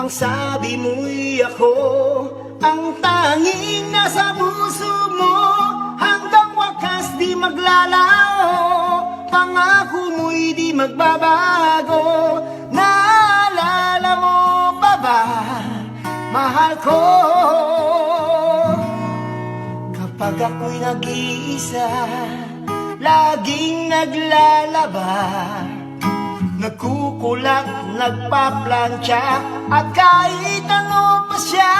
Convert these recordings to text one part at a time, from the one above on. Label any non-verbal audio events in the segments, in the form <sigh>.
Ang sabi mo'y ako Ang tanging nasa puso mo. Hanggang wakas di maglalao Pangako mo'y di magbabago. Naalala mo pa ba Mahal ko? Kapag ako'y nag-iisa Laging naglalaba Nagkukulat, nagpaplantya At kahit ano pa siya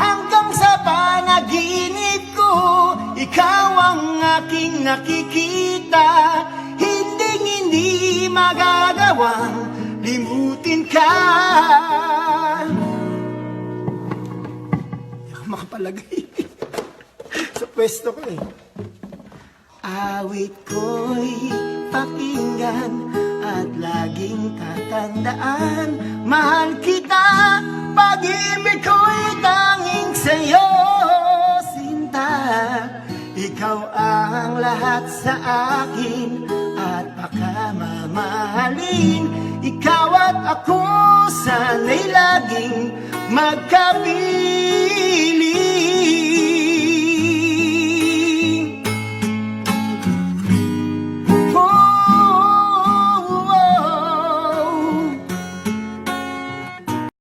Hanggang sa panaginip ko Ikaw ang aking nakikita. Hindi hindi magagawang Limutin ka. Makapalagay <laughs> Sa pwesto ko eh. Awit ko'y pakinggan at laging tatandaan. Mahal kita, pag-ibig ko'y tanging sa'yo, sinta. Ikaw ang lahat sa akin at baka mamahalin. Ikaw at ako sana'y laging magkapit